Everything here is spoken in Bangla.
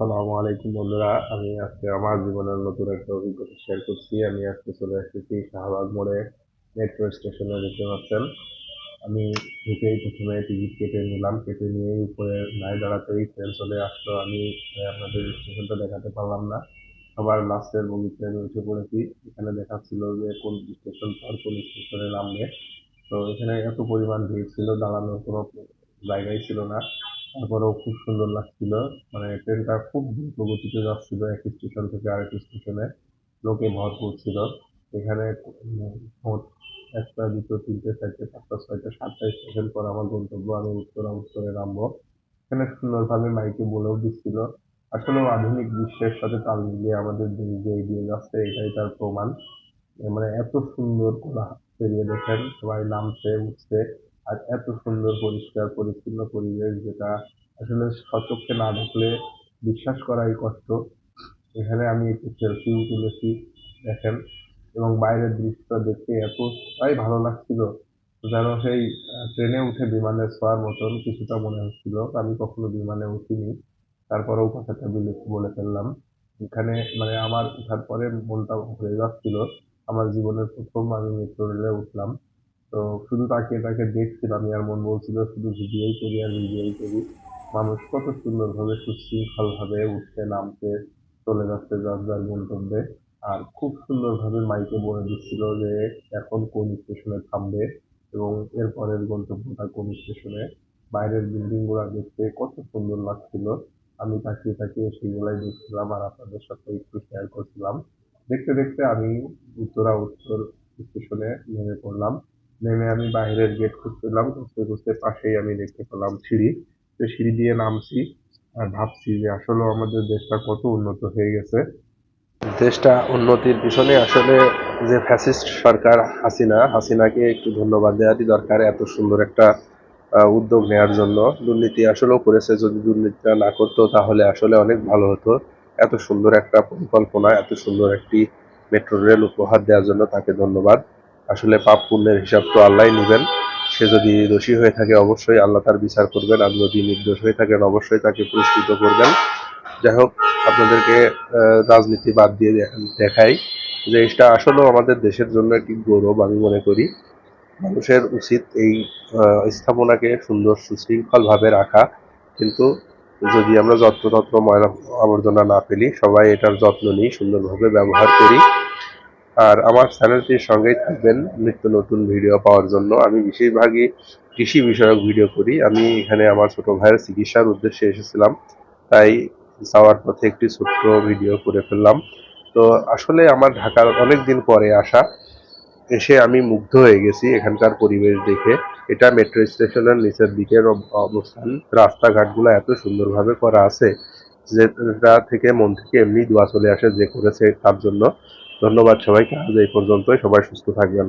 আসসালামু আলাইকুম বন্ধুরা, আমি আজকে আমার জীবনের নতুন একটা অভিজ্ঞতা শেয়ার করছি। আমি আজকে চলে এসেছি শাহবাগ মোড়ে মেট্রো স্টেশনে দেখতে পাচ্ছেন। আমি ঢুকেই প্রথমে টিকিট কেটে নিলাম। কেটে নিয়ে উপরে নাই দাঁড়াতেই ট্রেন চলে আসলো। আমি আপনাদের স্টেশনটা দেখাতে পারলাম না। সবার লাস্টের বগিতে আমি উঠে পড়েছি। এখানে দেখাচ্ছিল যে কোন স্টেশন পর, কোন স্টেশনে নামবে। তো এখানে এত পরিমাণ ভিড় ছিল, দাঁড়ানোর কোনো জায়গাই ছিল না। তারপরেও খুব সুন্দর লাগছিল। মানে ট্রেনটা খুব দ্রুত গতিতে যাচ্ছিল এক স্টেশন থেকে আরেক স্টেশনে লোকে ভরপুর ছিল। এখানে একটা, দুটো, তিনটে, চারটে, পাঁচটা, ছয়টা, সাতটা স্টেশন পর আমার গন্তব্য। আমি উত্তরা, উত্তরে নামবো। এখানে সুন্দরভাবে মাইকে বলেও দিচ্ছিল। আসলে আধুনিক বিশ্বের সাথে তাল মিলিয়ে আমাদের দেশ যে এগিয়ে যাচ্ছে, এটাই তার প্রমাণ। মানে এত সুন্দর কোলা পেরিয়ে দেখেন, সবাই নামছে, উঠছে। আর এত সুন্দর পরিষ্কার, পরিচ্ছন্ন পরিবেশ যেটা আসলে সচক্ষে না দেখলে বিশ্বাস করাই কষ্ট। এখানে আমি একটু সেলফিও তুলেছি, দেখেন। এবং বাইরের দৃশ্যটা দেখতে এতটাই ভালো লাগছিল। যেন সেই ট্রেনে উঠে বিমানে শোয়ার মতন কিছুটা মনে হচ্ছিল। আমি কখনো বিমানে উঠিনি। তারপরেও কথাটা বলে বলে ফেললাম। এখানে মানে আমার ওঠার পরে মনটা ভরে যাচ্ছিল। আমার জীবনের প্রথম আমি মেট্রো রেলে উঠলাম। তো শুধু তাকে তাকে দেখছিলাম আর মন বলছিল শুধু ভিডিওই করি আর ভিডিওই করি। মানুষ কত সুন্দরভাবে সুশৃঙ্খলভাবে উঠছে নামছে চলে যাচ্ছে যার যার গন্তব্যে আর খুব সুন্দরভাবে মাইকে বলে দিচ্ছিল যে এখন কোন স্টেশনে থামবে এবং এরপরের গন্তব্যটা কোন স্টেশনে। বাইরের বিল্ডিংগুলা দেখতে কত সুন্দর লাগছিল। আমি তাকিয়ে তাকিয়ে সেগুলাই দেখছিলাম আর আপনাদের সাথে একটু শেয়ার করছিলাম। দেখতে দেখতে আমি উত্তরা উত্তর স্টেশনে নেমে পড়লাম। নেমে আমি বাইরের গেট খুঁজছিলাম খুঁজতে খুঁজতে পাশেই আমি দেখতে পেলাম সিঁড়ি। তো সিঁড়ি দিয়ে নামছি আর ভাবছি যে আসলে আমাদের দেশটা কত উন্নত হয়ে গেছে। দেশটা উন্নতির পিছনে আসলে যে ফ্যাসিস্ট সরকার হাসিনা, হাসিনাকে একটু ধন্যবাদ দেওয়ারই দরকার এত সুন্দর একটা উদ্যোগ নেওয়ার জন্য। দুর্নীতি আসলেও করেছে, যদি দুর্নীতিটা না করতো তাহলে আসলে অনেক ভালো হতো। এত সুন্দর একটা পরিকল্পনা, এত সুন্দর একটি মেট্রো রেল উপহার দেওয়ার জন্য তাকে ধন্যবাদ। আসলে পাপ পুণ্যের হিসাব তো আল্লাহ নেবেন। সে যদি দোষী হয়ে থাকে, অবশ্যই আল্লাহ তার বিচার করবেন। আর যদি নির্দোষ হয়ে থাকেন, অবশ্যই তাকে পুরস্কৃত করবেন। যাই হোক, আপনাদেরকে রাজনীতি বাদ দিয়ে দেখাই যে এটা আসলেও আমাদের দেশের জন্য একটি গৌরব, আমি মনে করি। মানুষের উচিত এই স্থাপনাকে সুন্দর, সুশৃঙ্খলভাবে রাখা। কিন্তু যদি আমরা যত্রতত্র ময়লা আবর্জনা না ফেলি, সবাই এটার যত্ন নিই, সুন্দরভাবে ব্যবহার করি। আর আমার চ্যানেলটির সঙ্গেই থাকবেন নিত্য নতুন ভিডিও পাওয়ার জন্য। আমি বেশিরভাগই কৃষি বিষয়ক ভিডিও করি। আমি এখানে আমার ছোট ভাইয়ের চিকিৎসার উদ্দেশ্যে এসেছিলাম, তাই যাওয়ার পথে একটি ছোট্ট ভিডিও করে ফেললাম। তো আসলে আমার ঢাকার অনেক দিন পরে আসা, এসে আমি মুগ্ধ হয়ে গেছি এখানকার পরিবেশ দেখে। এটা মেট্রো স্টেশনের নিচের দিকের অবস্থান। রাস্তাঘাটগুলো এত সুন্দরভাবে করা আছে যেটা থেকে মন থেকে এমনি দোয়া চলে আসে যে করেছে তার জন্য। ধন্যবাদ সবাইকে। আজ এই পর্যন্তই। সবাই সুস্থ থাকবেন।